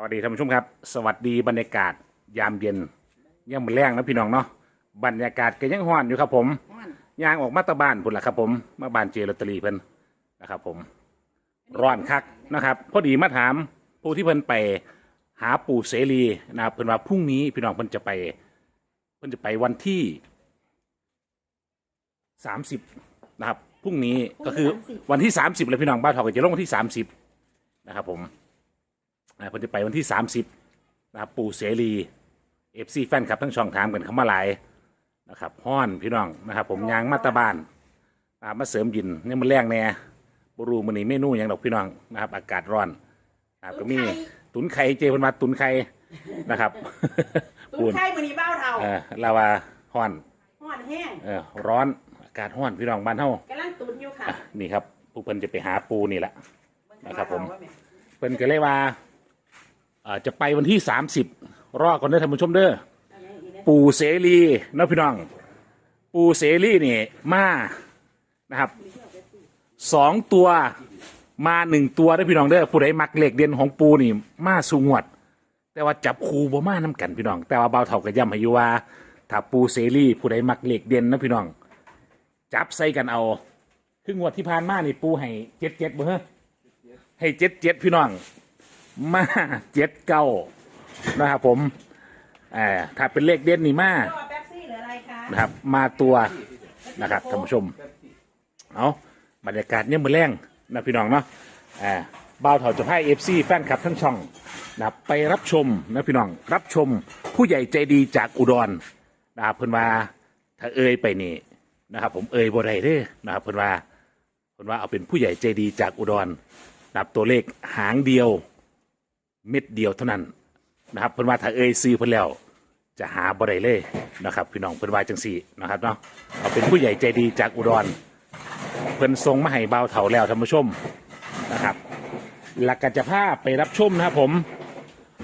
สวัสดีท่านผู้ชมครับ สวัสดีบรรยากาศยามเย็นยังมือแรงนะพี่น้องเนาะบรรยากาศก็ยังห้อนอยู่ครับผมม่วนยางออกมาตะบ้านพุ่นละครับผมมาบ้านเจลอตเตอรี่เพิ่นนะครับผมร้อนคักนะครับ พอดีมาถามผู้ที่เพิ่นไปหาปู่เสรีนะครับเพิ่นว่าพรุ่งนี้พี่น้องเพิ่นจะไป เพิ่นจะไปวันที่สามสิบนะครับพรุ่งนี้ก็คือวันที่สามสิบเลยพี่น้องบ้านทองก็จะลงวันที่สามสิบนะครับผม อ่าเพิ่นจะไปวันที่สามสิบนะครับปู่เสรีเอฟซีแฟนคลับทั้งช่องถามกันเข้ามาหลายนะครับห้อนพี่น้องนะครับ ผมยางมาตาบานอ่ามาเสริมยินเนี่ยมันแรงแน่บรูมันนี่เมนูอย่างดอกพี่น้องนะครับ อากาศร้อนนะครับก็มีตุนไข่เจเพิ่นมาตุนไข่นะครับ ตุ้นไข่มือนี้เบ้าเท่าเออลาวาห้อนห่อนแห้งเออร้อนอากาศห้อนพี่น้องบ้านเฮากำลังตุนอยู่ค่ะอะ นี่ครับผู้เพิ่นจะไปหาปูนี่แหละ นะครับผมว่าแเพิ่นก็เลยว่า อ่าจะไปวันที่สามสิบรอก่อนเด้อท่านผู้ชมเด้อปู่เสรีเนาะพี่น้อง ปู่เสรีนี่มานะครับสองตัวมาหนึ่งตัวได้อพี่น้องเด้อผู้ใดมักเหล็กเด่นของปูนี่มาสูงวด แต่ว่าจับคูบ่มาน้กันพี่น้อง แต่ว่าเบาเท่ากับย้ำให้อยู่ว่าถ้าปูเสรีผู้ใดมักเหล็กเด่นนะพี่น้อง จับใส่กันเอาคืองวดที่ผ่านมานี่ปูให้เจ็ดเจ็ดเบ้อให้เจ็ดเจ็ดพี่น้อง มาเจ็ดเก้านะครับผมอ่าถ้าเป็นเลขเด่นนี่มาตัวแป๊บซี่หรืออะไรคะนะครับ มาตัวนะครับท่านผู้ชม เอาบรรยากาศเนี่ยมือแรงนะพี่น้องเนาะอ่าบ่าวเถาจะพายเอฟซีแฟนคลับทั้งช่องนะครับไปรับชมนะพี่น้องรับชมผู้ใหญ่ใจดีจากอุดรนะครับเพิ่นว่าถ้าเอ่ยไปนี่นะครับ ผมเอ่ยบ่ได้เด้อนะครับเพิ่นว่าเพิ่นว่าเอาเป็นผู้ใหญ่ใจดีจากอุดรนะครับตัวเลขหางเดียว เม็ดเดียวเท่านั้นนะครับเพิ่นว่าถ้าเอ่ยซื้อเพิ่นแล้ว จะหาบ่ได้เลยนะครับ พี่น้องเพิ่นว่าจังสี่นะครับเนาะเอาเป็นผู้ใหญ่ใจดีจากอุดร เพิ่นทรงมาให้เบาเถาแล้วท่านผู้ชมนะครับ หลักกัจะพาไปรับชมนะครับผม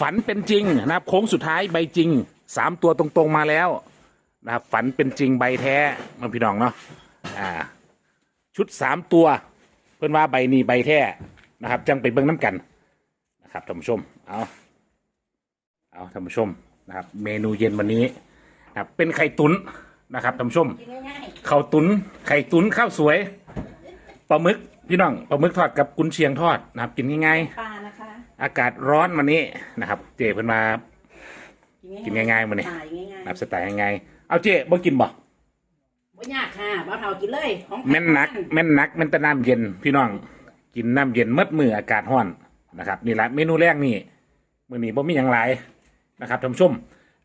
ฝันเป็นจริงนะครับโค้งสุดท้ายใบจริงสามตัวตรงๆมาแล้วนะครับฝันเป็นจริงใบแท้มาพี่น้องเนาะอ่าชุดสามตัว เพิ่อนว่าใบนี้ใบแท้นะครับ จังไปเบิ่งน้ำกัน นะครับท่านผู้ชม เอาเอาท่านผู้ชมนะครับ เมนูเย็นวันนี้นะครับเป็นไข่ตุนนะครับท่านผู้ชมกินง่ายข้าวตุนไข่ตุนข้าวสวยปลาหมึกพี่น้องปลาหมึกทอดกับกุนเชียงทอดนะครับ กินง่ายๆปลานะคะๆอากาศร้อนวันนี้นะครับ เจเพิ่นมากินง่ายๆมื้อนี้ ปลาง่ายนะครับสไตล์ง่ายๆเอาเจบ่กินบ่ๆบ่ยากค่ะเบ้าเท่ากินเลยของแม่นนัก แม่นนักแม่นแต่น้ำเย็นพี่น้อง กินน้ำเย็นเมดมืออากาศร้อน นะครับนี่แหละเมนูแรกนี่มื้อนี้บ่มีหยังหลายนะครับท่านผู้ชม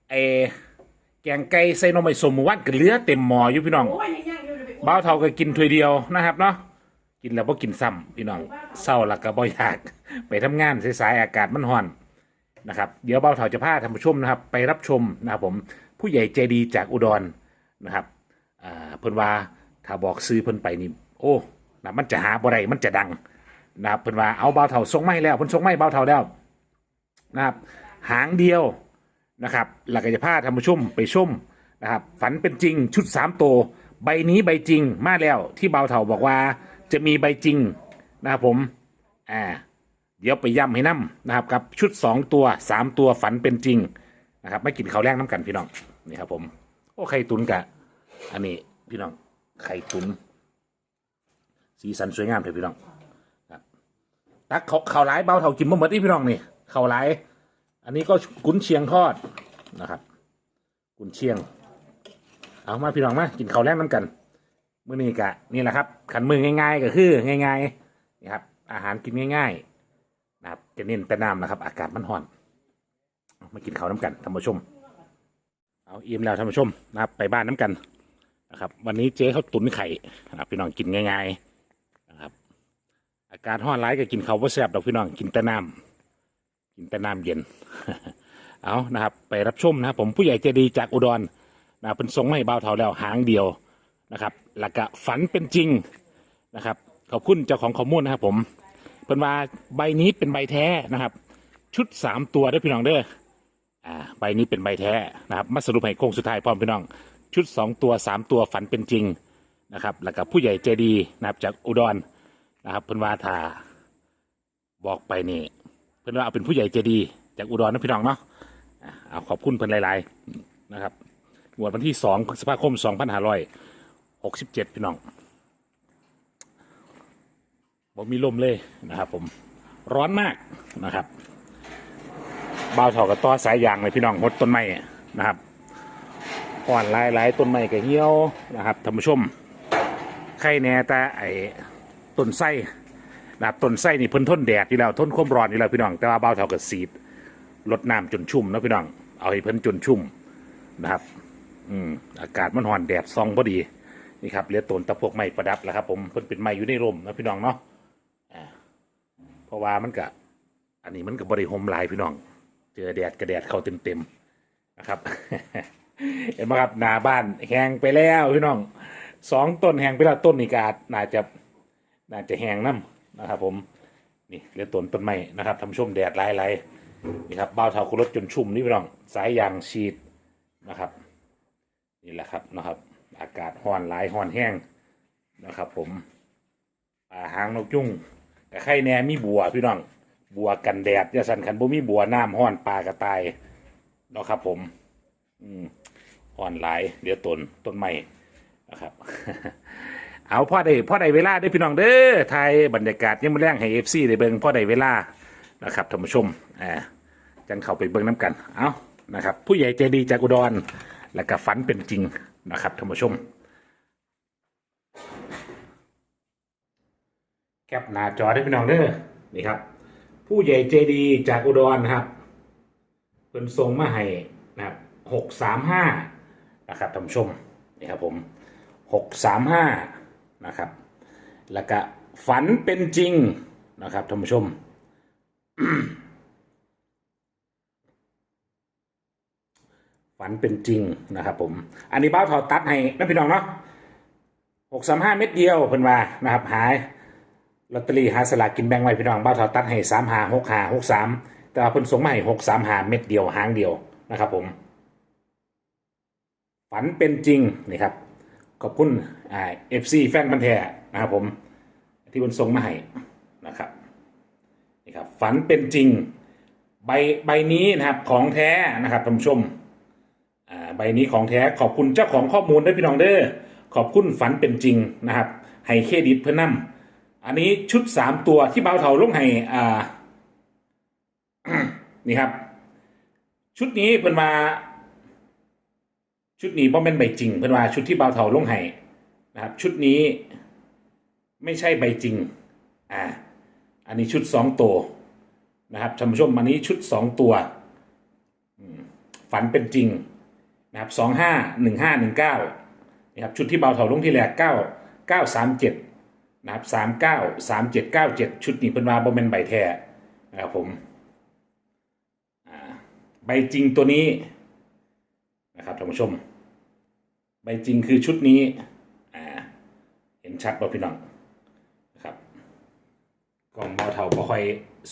ไอแกงไก่ใส่หน่อไม้สมหมู่วันก็เหลือเต็มหม้ออยู่พี่น้องโอ้ยย่างๆอยู่จะไปอุ้มบ้าวเท่าก็กินถ้วยเดียวนะครับเนาะกินแล้วบ่กินซ้ำพี่น้องเศร้าแล้วก็บ่อยาก ไปทำงานสายๆอากาศมันร้อนนะครับเดี๋ยวบ้าวเท่าจะพาท่านผู้ชมนะครับ ไปรับชมนะครับผมผู้ใหญ่ใจดีจากอุดรนะครับอ่าเพิ่นว่าถ้าบอกซื้อเพิ่นไปนี่โอ้นะมันจะหาบ่ได้มันจะดัง นะครับเพิ่นว่าเอาเบาเท่าส่งไม้แล้วเพิ่นส่งไม้เบาเท่าแล้วนะครับหางเดียวนะครับหลักจะพาท่านผู้ชมไปชุ่มนะครับฝันเป็นจริงชุดสามโตวใบนี้ใบจริงมาแล้วที่เบาเถาบอกว่าจะมีใบจริงนะครับผมอ่าเดี๋ยวไปย้ำให้น้ำนะครับกับชุดสองตัวสามตัวฝันเป็นจริงนะครับไม่กินข้าวแรกน้ำกันพี่น้องนี่ครับผมโอ้ไข่ตุนกะ อันนี้พี่น้องไข่ตุนสีสันสวยงามเลยพี่น้อง ตักเขาเขาวหลายเบาเถากินบ่หมดนี่พี่น้องนี่เขาวหลายอันนี้ก็กุนเชียงทอดนะครับ กุนเชียง เอามาพี่น้องมากินข้าวแรกน้ำกันมื้อนี้กะนี่แหละครับ ขันมือง่ายๆก็คือง่ายๆนี่ครับอาหารกินง่ายๆนะครับจะเน้นแต่น้ำนะครับ อากาศมันร้อนมากินข้าวน้ำกันท่านผู้ชม เอาอิ่มแล้วท่านผู้ชมนะครับ ไปบ้านน้ำกันนะครับ วันนี้เจ๊เขาตุ๋นไข่นะครับพี่น้องกินง่าย ๆ อากาศร้อนร้ายก็กินข้าวบ่แซ่บดอกพี่น้องกินแต่น้ำกินแต่น้ำเย็น เอานะครับไปรับชมนะครับผมผู้ใหญ่ใจดีจากอุดรนะเป็นทรงไม่เบาเท่าแล้วหางเดียวนะครับหลักกะฝันเป็นจริงนะครับขอบคุณเจ้าของข้อมูลนะครับผมเป็นว่าใบนี้เป็นใบแท้นะครับ ชุดสามตัวด้อพี่น้องเด้ออ่าใบนี้เป็นใบแท้นะครับมาสรุปให้โค้งสุดท้ายพร้อมพี่น้อง ชุดสองตัวสามตัวฝันเป็นจริงนะครับแล้วก็ผู้ใหญ่ใจดีนะครับจากอุดร นะครับเพิ่นว่าถ้าบอกไปนี่เพื่อนว่าเอาเป็นผู้ใหญ่ใจดี จากอุดรนะพี่น้องเนาะอะเอาขอบคุณเพิ่นหลายๆนะครับงวดวันที่สองพฤษภาคมสองพันห้าร้อยหกสิบเจ็ดพี่น้องบ่มีลมเลยนะครับ ผมร้อนมากนะครับบ่าวเถากับต่อสายยางเลยพี่น้องหดต้นไม้นะครับอ่อนหลายลายๆต้นไม้ก็เหี่ยวนะครับท่านผู้ชมไข่แหน่แต่ไอ ต้นไส้นะครับต้นไส้นี่เพิ่นทนแดดอยู่แล้วทนความร้อนอยู่แล้วพี่น้อง แต่ว่าเบาเท่ากับสีดลดน้ำจนชุ่มนะพี่น้อง เอาให้เพิ่นจนชุ่มนะครับ อืมอากาศมันร้อนแดดซองพอดีนี่ครับเหลือต้นตะพวกไม้ประดับแล้วครับ ผมเพิ่นเป็นไม้อยู่ในร่มนะพี่น้องเนาะอ่าเพราะว่ามันก็อันนี้มันก็บบริหมลายพี่น้อง เจอแดดกระแดดเข้าเต็มๆนะครับ เห็นไหมครับหน้าบ้านแห้งไปแล้วพี่น้องสองต้นแห้งไปแล้วต้นนี้กาจน่าจะ น่าจะแห้งน้ำนะครับ ผมนี่เรียกต้นต้นไม้นะครับทำชุ่มแดดไล่ไล่นี่ครับเบ้าเท้าคุรถจนชุ่มนี่พี่น้องสายยางฉีดนะครับนี่แหละครับนะครับ อากาศห้อนหลายห้อนแห้งนะครับ ผมป่าหางนกยุงแต่ไข่แน่มีบัวพี่น้องบัวกันแดดจะสันขันบ่มีบัวน้ำห้อนปลากระตายนะครับ ผม อืมห้อนหลายเดี๋ยวต้นต้นไม้นะครับ เอาพ่อได้พ่อได้เวลาได้พี่น้องเด้อไทยบรรยากาศยังมาแรงให้เอฟซีได้เบิ่งพ่อได้เวลานะครับท่านผู้ชมอ่าจังเข้าไปเบิ่งน้ำกันเอานะครับผู้ใหญ่ใจดีจากอุดร และก็ฝันเป็นจริงนะครับท่านผู้ชม แคปหน้าจอได้พี่น้องเด้อนี่ครับ ผู้ใหญ่ใจดีจากอุดรนะครับเป็นทรงมาให้นะครับหกสามห้านะครับท่านผู้ชมนี่ครับผมหกสามห้า นะครับ แล้วก็ฝันเป็นจริงนะครับท่านผู้ชม ฝันเป็นจริงนะครับผม อันนี้บ้าเทาตัดให้นะพี่น้องเนาะหกสามห้าเม็ดเดียวเพิ่นว่านะครับหายลอตเตอรี่หาสลากกินแบ่งไว้พี่น้องบ้าเทาตัดให้สามหาหกหาหกสามแต่ว่าเพิ่นส่งมาให้หกสามหาเม็ดเดียวหางเดียวนะครับผม ฝันเป็นจริงนี่ครับ ขอบคุณอ่าเอฟซีแฟนบันธุ์แท้นะครับผม ที่บนส่งมาให้นะครับนี่ครับฝันเป็นจริง ใบใบนี้นะครับของแท้นะครับท่านผู้ชมอ่าใบนี้ของแท้ขอบคุณเจ้าของข้อมูลด้วยพี่น้องเด้อขอบคุณฝันเป็นจริงนะครับให้เครดิตเพื่อนนำอันนี้ชุดสามตัวที่เบาเถาลงให้อ่านี่ครับ ชุดนี้เพิ่นมา ชุดนี้บ่เป็นใบจริง เพิ่อนว่าชุดที่เบาเถาลงให้นะครับ ชุดนี้ไม่ใช่ใบจริง อ่า อันนี้ชุดสองตัวนะครับท่านผู้ชมอันนี้ชุดสองตัวฝันเป็นจริงนะครับสองห้าหนึ่งห้าหนึ่งเก้านะครับชุดที่เบาเถาลงที่แรกเก้าเก้าสามเจ็ดนะครับสามเก้าสามเจ็ดเก้าเจ็ดชุดนี้เพิ่นว่าบ่เป็นใบแท้นะครับผมอ่าใบจริงตัวนี้นะครับท่านผู้ชม ใบจริงคือชุดนี้อ่าเห็นชัดป่ะพี่น้องนะครับกล้องเบาเท่าบ่ค่อย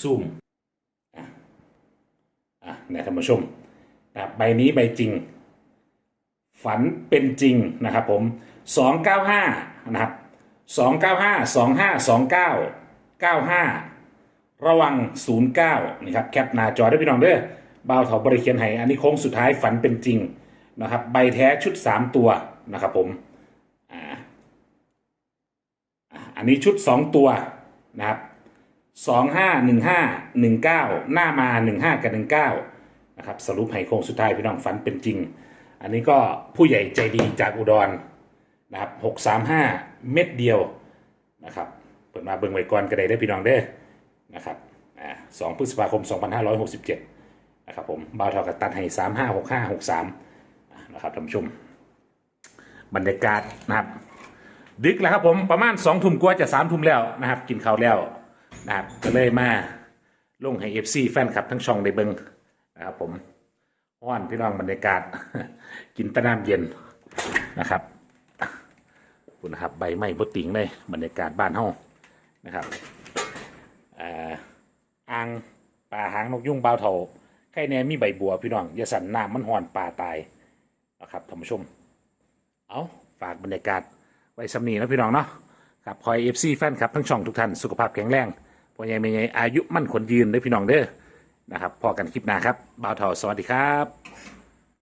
ซูมอะอะนี่ยท่านผู้ชมนะใบนี้ใบจริง ฝันเป็นจริงนะครับผมสองเก้าห้านะครับสองเก้าห้าสองห้าสองเก้าเก้าห้าระวังศูนย์เก้านี่ครับ แคปหน้าจอได้พี่น้องเด้อบ่าวเถาบริเคียนให้อันนี้โค้งสุดท้ายฝันเป็นจริง นะครับใบแท้ชุดสามตัวนะครับผมอ่าอันนี้ชุดสองตัวนะครับสองห้าหนึ่งห้าหนึ่งเก้าหน้ามาหนึ่งห้ากับหนึ่งเก้านะครับสรุปให้โค้งสุดท้ายพี่น้องฝันเป็นจริง อันนี้ก็ผู้ใหญ่ใจดีจากอุดรนะครับหกสามห้าเม็ดเดียวนะครับเปิดมาเบิ่งไว้ก่อนก็ได้ได้พี่น้องเด้อนะครับอ่าสองพฤษภาคมสองพันห้าร้อยหกสิบเจ็ดนะครับผมบ่าวเท่ากับตัดให้สามห้าหกห้าหกสาม นะครับท่านผู้ชม บรรยากาศนะครับ ดึกแล้วครับผมประมาณสองทุ่มกว่าจะสามทุ่มแล้วนะครับ กินข้าวแล้วนะครับก็เลยมาลงให้เอฟซีแฟนคลับทั้งช่องได้เบิงนะครับผมห้อนพี่น้องบรรยากาศ กินตะน้ำเย็นนะครับคุณครับใบไม้บดติ่งเลยบรรยากาศบ้านเฮานะครับอ่าอ่างป่าหางนกยุงเบาเถาใครแน่มีใบบัวพี่น้องอย่าสั่นน้ำมันห่อนป่าตาย นะครับท่านผู้ชม เอาฝากบรรยากาศไว้สำนีนะพี่น้องเนาะครับคอยเอฟซีแฟนครับทั้งช่องทุกท่านสุขภาพแข็งแรงพ่อใหญ่แม่ใหญ่อายุมั่นคนยืนเด้อพี่น้องเด้อนะครับพอกันคลิปหน้าครับบ่าวเถาสวัสดีครับ